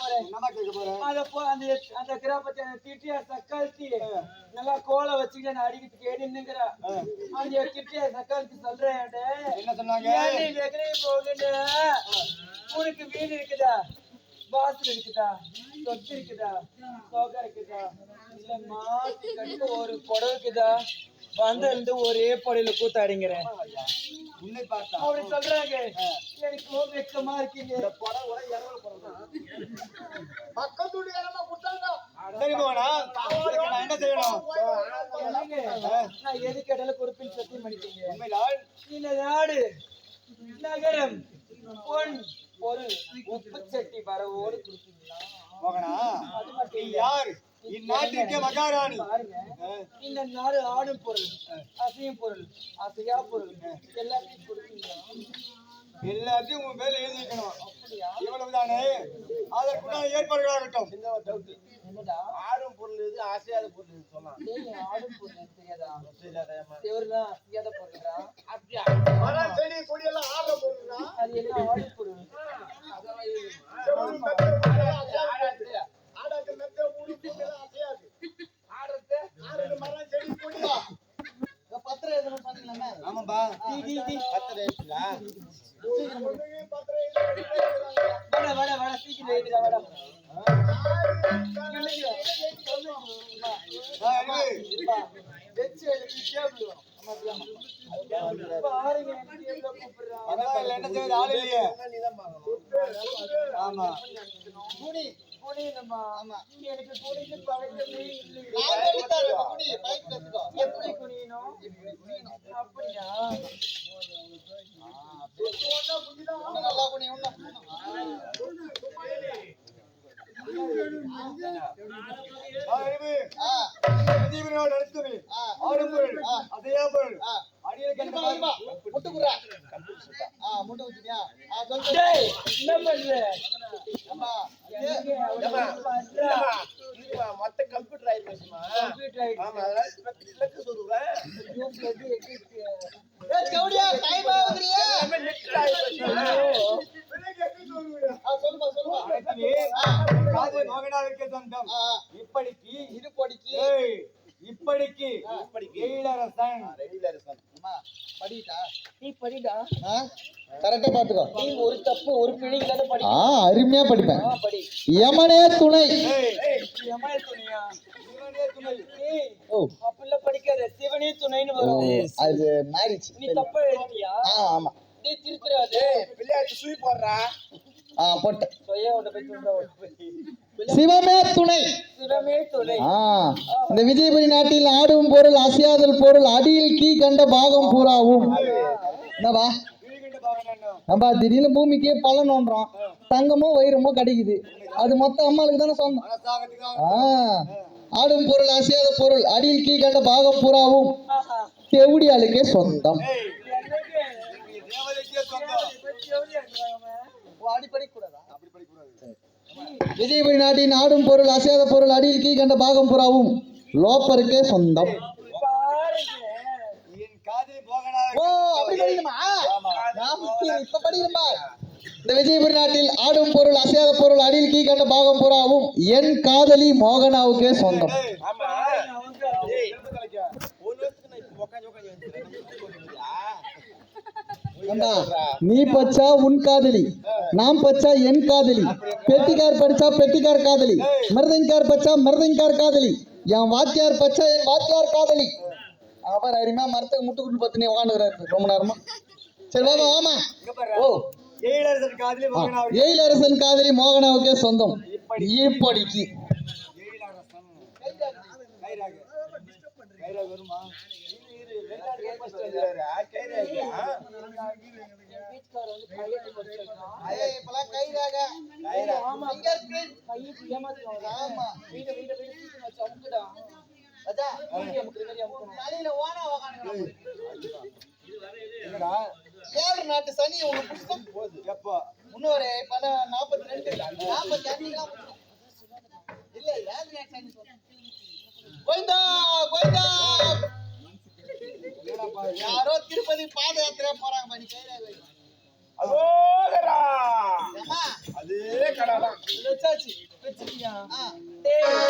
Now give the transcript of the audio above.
போறேன். என்னமா கேட்க போற? அத போ அந்த அந்த கிராமத்தை திட்டியா சக்கால்த்தி நல்லா கோலை வச்சுக்கிட்டு நான் அடிக்கிறதுக்கு ஏடி நின்னுங்கிறா அந்த திட்டியா சொல்றேன் என்ன சொன்னாங்க? போகுது உனக்கு வீடு இருக்குதா? வாசல் இருக்குதா? சொத்து இருக்குதா? சோகா இருக்குதா? இல்ல மாசு கட்டு ஒரு புடவை இருக்குதா? வந்து இருந்து ஒரே புடவையில கூத்தாடிங்கிறேன் அப்படி சொல்றாங்க. எனக்கு சரி போனா இதுக்கு நான் என்ன செய்யணும்? நான் எது கேட்டாலும் கொடுப்பேன்னு சத்தியம் பண்ணிட்டீங்க உண்மைதான் இந்த நாடு நகரம் பொன் பொருள் உப்பு சட்டி வரவோடு கொடுப்பீங்களா மோகனா அது மட்டும். யார்? இந்நாட்டிற்கு மகாராணி. இந்த நாடு ஆடும் பொருள் அசையும் பொருள் அசையா பொருள் எல்லாத்தையும் கொடுப்பீங்களா எல்லாத்தையும் உன் பேர்ல எழுதி வைக்கணும். அப்படியா இவ்வளவுதானே அதற்குண்டான ஏற்பாடுகளாகட்டும். என்னடா? ஆடும் பொருள் இது அசையாத பொருள் ஏய், ஆடும் பொருள் தெரியாதா? தெரியாதேம்மா. தேவரெல்லாம் அசையாத பொருள்டா. அப்படியா? மரம், செடி கொடி எல்லாம் ஆடுற பொருள்னா அது என்ன ஆடும் பொருள். ஆடாது. மெத்தை, அசையாது. ஆடுறது ஆடுறது மரம், செடி, கொடி. பத்திரம் எதுவும் பண்ணலாமே ஆமாப்பா. பத்திரம்? பொண்ணுங்க பத்திரம் எழுதி என்ன செய்யுது ஆள் இல்லையே ஆமா. குனி எனக்கு எப்படி குனியணும் அப்படியா அசையா பொருள். அடியில் கண்ட ஏம்மா, பண்றா? இல்லம்மா, இல்லம்மா, மொத்த கம்ப்யூட்டர் ஆகி போச்சுமா கம்ப்யூட்டர். ஆமா இப்ப கிழக்கு சொல்லுவேன் ஐயோ, blood எகிறுச்சு. எல்லாமே நெட் போச்சுமா பிள்ளைக்கு எப்படி எழிலரசன். நீ படிடா. கரெக்டா பாத்துக்கோ. நீ ஒரு தப்பு ஒரு பிழைகளால படி. ஆ அருமையா படிப்பேன். படி. யமனே துணை. ஏய், எமாய் துணையா? இவனே துணை. ஏய் ஓ. அப்படிலாம் படிக்காத சிவனே துணைன்னு வரும் அது மாறிச்சு நீ தப்பா எழுதியா ஆ ஆமா. நீ திருத்துறாது. பிள்ளையாச்சு சுய் போடுறா. சொல்றா சிவமே துணை. இந்த விஜயபுரி நாட்டில் ஆடும் பொருள் அசையாதல் பொருள் அடியில் கீ கண்ட பாகம் பூராவும். என்னவா? நம்ம திடீர்னு பூமிக்கே பலன் ஒன்றோம் தங்கமோ வைரமோ கிடைக்குது. அது மொத்த அம்மாளுக்கு தானே சொந்தம். ஆடும் பொருள் அசையாத பொருள் அடியில் கீ கண்ட பாகம் பூராவும். செவிடியாளுக்கே சொந்தம் ஏய், என்னங்க? நீ தேவதைக்கே சொந்தம். பத்தி எவ்வளவு இருக்கிறாங்க? அப்படி படிக்கூடாதா அப்படி படிக்கக்கூடாது. விஜயபுரி நாட்டின் ஆடும் பொருள் அசையாத பொருள் அடியில் கீ கண்ட பாகம் புறாவும். லோப்பருக்கே சொந்தம். இந்த விஜயபுரி நாட்டில் ஆடும் பொருள் அசையாத பொருள் அடியில் கீ கண்ட பாகம் புறாவும் என் காதலி மோகனாவுக்கே சொந்தம். நீ பச்சா உன் காதலி நாம் பச்சா என் காதலி. பெட்டிக்கார் படிச்சா பெட்டிக்கார் காதலி மிருதங்கார் பச்சா மிருதங்கார் காதலி. என் வாத்தியார் பச்சா என் வாத்தியார் காதலி. அவர் அருமையா மரத்துக்கு முட்டு குட்டு பத்து உட்காந்துக்கிறாரு ரொம்ப நேரமா. சரி இங்க பாரு. ஓ. எயிலரசன் காதலி மோகனாவுக்கே. சொந்தம். இப்படிக்கு. வருமா? ஏழு நாட்டு சனி உனக்கு புடிச்சா எப்போ? முன்னோரு பல நாற்பத்தி ரெண்டு. நாற்பத்தி அஞ்சுலாம் இல்ல ஏழு நாட்டு சனி கோவிந்தா கோவிந்தா? யாரோ திருப்பதி பாத யாத்திரை போறாங்க பாரு கையில அதே கடாதான். வச்சாச்சு. வச்சுக்கியா டேய்